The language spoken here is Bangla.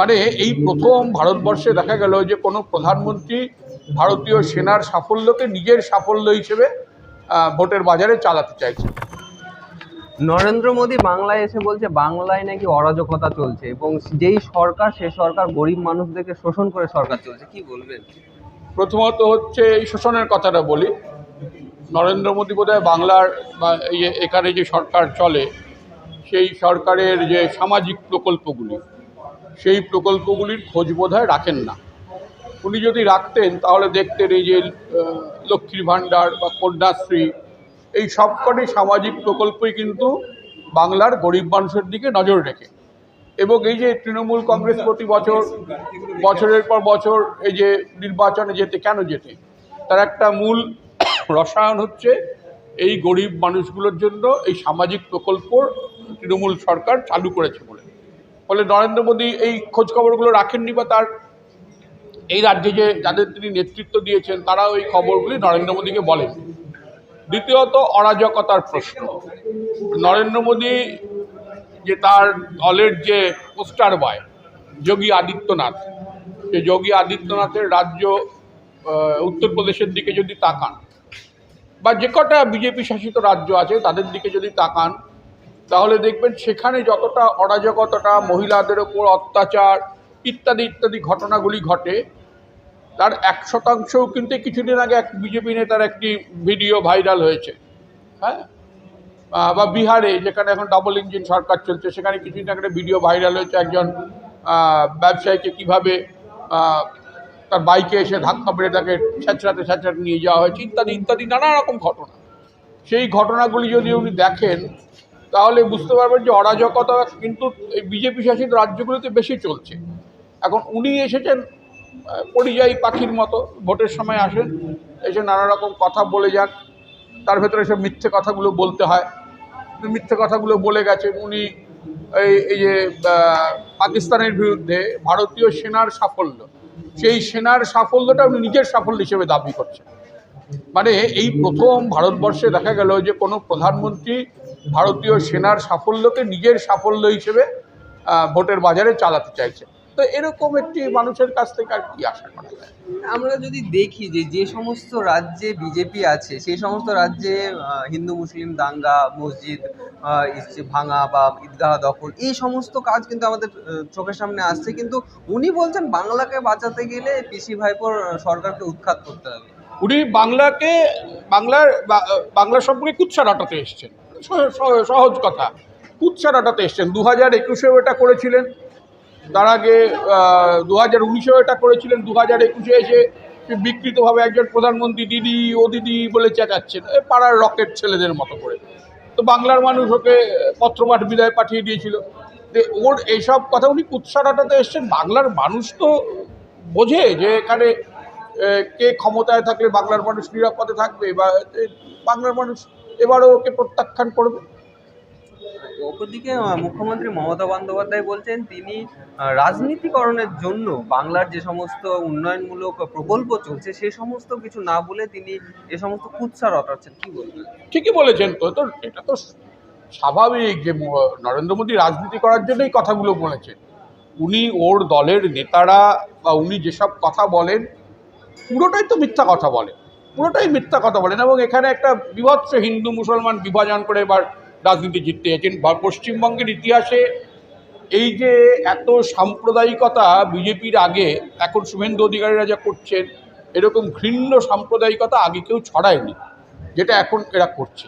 মানে এই প্রথম ভারতবর্ষে দেখা গেল যে কোনো প্রধানমন্ত্রী ভারতীয় সেনার সাফল্যকে নিজের সাফল্য হিসেবে ভোটের বাজারে চালাতে চাইছে। নরেন্দ্র মোদী বাংলায় এসে বলছে বাংলায় নাকি অরাজকতা চলছে এবং যেই সরকার সে সরকার গরিব মানুষদেরকে শোষণ করে সরকার চলছে কি বলবেন? প্রথমত হচ্ছে এই শোষণের কথাটা বলি। নরেন্দ্র মোদী বোধহয় বাংলার এখানে যে সরকার চলে সেই সরকারের যে সামাজিক প্রকল্পগুলি সেই প্রকল্পগুলির খোঁজ বোধহয় রাখেন না। উনি যদি রাখতেন, তাহলে দেখতেন এই যে লক্ষ্মীর ভাণ্ডার বা কন্যাশ্রী, এই সবকটি সামাজিক প্রকল্পই কিন্তু বাংলার গরিব মানুষের দিকে নজর রেখে। এবং এই যে তৃণমূল কংগ্রেস প্রতি বছর, বছরের পর বছর এই যে নির্বাচনে যেতে, কেন যেতে? তার একটা মূল রসায়ন হচ্ছে, এই গরিব মানুষগুলোর জন্য এই সামাজিক প্রকল্প তৃণমূল সরকার চালু করেছে বলে। ফলে নরেন্দ্র মোদী এই খোঁজখবরগুলো রাখেননি বা তার এই রাজ্যে যে যাদের তিনি নেতৃত্ব দিয়েছেন, তারাও এই খবরগুলি নরেন্দ্র মোদীকে বলেন। দ্বিতীয়ত, অরাজকতার প্রশ্ন। নরেন্দ্র মোদী যে তার দলের যে পোস্টার বয়, যোগী আদিত্যনাথ যে যোগী আদিত্যনাথের রাজ্য উত্তরপ্রদেশের দিকে যদি তাকান, বা যে কটা বিজেপি শাসিত রাজ্য আছে, তাদের দিকে যদি তাকান তাহলে দেখবেন সেখানে যতটা অরাজকতাটা, মহিলাদের ওপর অত্যাচার ইত্যাদি ইত্যাদি ঘটনাগুলি ঘটে, তার এক শতাংশও কিন্তু কিছুদিন আগে এক বিজেপি নেতার একটি ভিডিও ভাইরাল হয়েছে। হ্যাঁ? বা বিহারে, যেখানে এখন ডাবল ইঞ্জিন সরকার চলছে, সেখানে কিছুদিন আগে ভিডিও ভাইরাল হয়েছে একজন ব্যবসায়ীকে কীভাবে তার বাইকে এসে ধাক্কা মেরে তাকে ছ্যাঁচড়াতে ছ্যাঁচড়াতে নিয়ে যাওয়া হয়েছে, ইত্যাদি ইত্যাদি নানা রকম ঘটনা। সেই ঘটনাগুলি যদি উনি দেখেন তাহলে বুঝতে পারবেন যে অরাজকতা কিন্তু এই বিজেপি শাসিত রাজ্যগুলিতে বেশি চলছে। এখন উনি এসেছেন পরিযায়ী পাখির মতো, ভোটের সময় আসেন, এসে নানা রকম কথা বলে যান। তার ভেতরে সব মিথ্যে কথাগুলো বলতে হয়। মিথ্যে কথাগুলো বলে গেছেন উনি, এই এই যে পাকিস্তানের বিরুদ্ধে ভারতীয় সেনার সাফল্য। সেই সেনার সাফল্যটা উনি নিজের সাফল্য হিসেবে দাবি করছেন। মানে এই প্রথম ভারতবর্ষে দেখা গেল যে কোনো প্রধানমন্ত্রী ভারতীয় সেনার সাফল্যকে নিজের সাফল্য হিসেবে ভোটের বাজারে চালাতে চাইছে। তো এরকম একটি মানুষের কাছ থেকে আর কি আশা করা যায়? আমরা যদি দেখি যে যে সমস্ত রাজ্যে বিজেপি আছে, সেই সমস্ত রাজ্যে হিন্দু, মুসলিম, দাঙ্গা, মসজিদ ভাঙা বা ঈদগাহ দখল, এই সমস্ত কাজ কিন্তু আমাদের চোখের সামনে আসছে। কিন্তু উনি বলছেন বাংলাকে বাঁচাতে গেলে পিসি ভাইপোর সরকারকে উৎখাত করতে হবে। উনি বাংলাকে, বাংলার বাংলা সম্পর্কে কুৎসা রটাতে এসছেন। সহ- সহ- সহজ কথা। কুৎসা রটাতে এসছেন। দু হাজার একুশেও এটা করেছিলেন। তার আগে দু হাজার উনিশেও এটা করেছিলেন। দু হাজার একুশে এসে বিকৃতভাবে একজন প্রধানমন্ত্রী, দিদি, ও দিদি বলে চেঁচাচ্ছেন। পাড়ার রকেট ছেলেদের মতো করে। তো বাংলার মানুষ ওকে পত্রপাঠ বিদায় পাঠিয়ে দিয়েছিল। যে ওর এইসব কথা উনি কুৎসা রটাতে এসছেন। বাংলার মানুষ তো বোঝে যে এখানে কে ক্ষমতায় থাকলে বাংলার মানুষ নিরাপদে থাকবে বা বাংলার মানুষ এবারও ওকে প্রত্যাখ্যান করবে? অপরদিকে মুখ্যমন্ত্রী মমতা বন্দ্যোপাধ্যায় বলছেন তিনি রাজনীতিকরণের জন্য বাংলার যে সমস্ত উন্নয়নমূলক প্রকল্প চলছে সে সমস্ত কিছু না বলে তিনি এ সমস্ত কুৎসা রটাচ্ছেন কি বলবেন? ঠিকই বলেছেন তো তো এটা তো স্বাভাবিক যে নরেন্দ্র মোদী রাজনীতি করার জন্যই কথাগুলো বলেছেন। উনি ওর দলের নেতারা বা উনি যেসব কথা বলেন পুরোটাই তো মিথ্যা কথা বলে। পুরোটাই মিথ্যা কথা বলেন এবং এখানে একটা বিভৎস হিন্দু মুসলমান বিভাজন করে এবার রাজনীতি জিততে গেছেন। পশ্চিমবঙ্গের ইতিহাসে এই যে এত সাম্প্রদায়িকতা বিজেপির আগে, এখন শুভেন্দু অধিকারীরা যা করছেন, এরকম ঘৃণ্য সাম্প্রদায়িকতা আগে কেউ ছড়ায়নি, যেটা এখন এরা করছে।